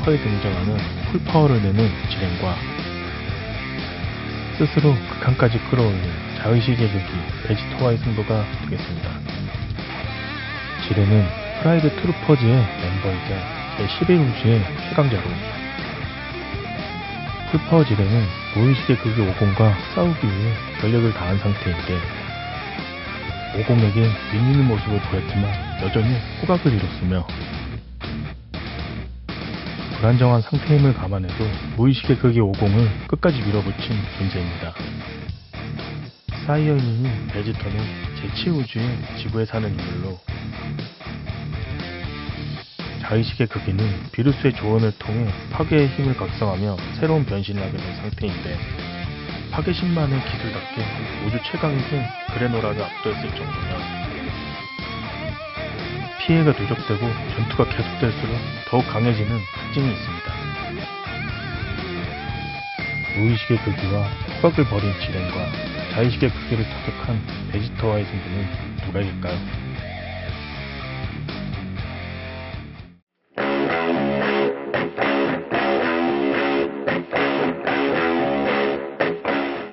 베지터에 등장하는 풀파워를 내는 지렌과 스스로 극한까지 끌어올린 자의식의 극이 베지터와의 승부가 되겠습니다. 지렌은 프라이드 트루퍼즈의 멤버이자 제11우주의 최강자로 풀파워 지렌은 무의식의 극의 오공과 싸우기 위해 전력을 다한 상태인데 오공에게 밀리는 모습을 보였지만 여전히 호각을 잃었으며 불안정한 상태임을 감안해도 무의식의 극의 오공을 끝까지 밀어붙인 존재입니다. 사이어인인 베지터는 제7우주의 지구에 사는 인물로 자의식의 극인은 비루스의 조언을 통해 파괴의 힘을 각성하며 새로운 변신을 하게 된 상태인데 파괴신만의 기술답게 우주 최강이신 그레노라를 압도했을 정도면 피해가 누적되고 전투가 계속될수록 더욱 강해지는 특징이 있습니다. 무의식의 극기와 후각을 벌인 지렌과 자의식의 극기를 타격한 베지터와의 승부는 누가 이길까요?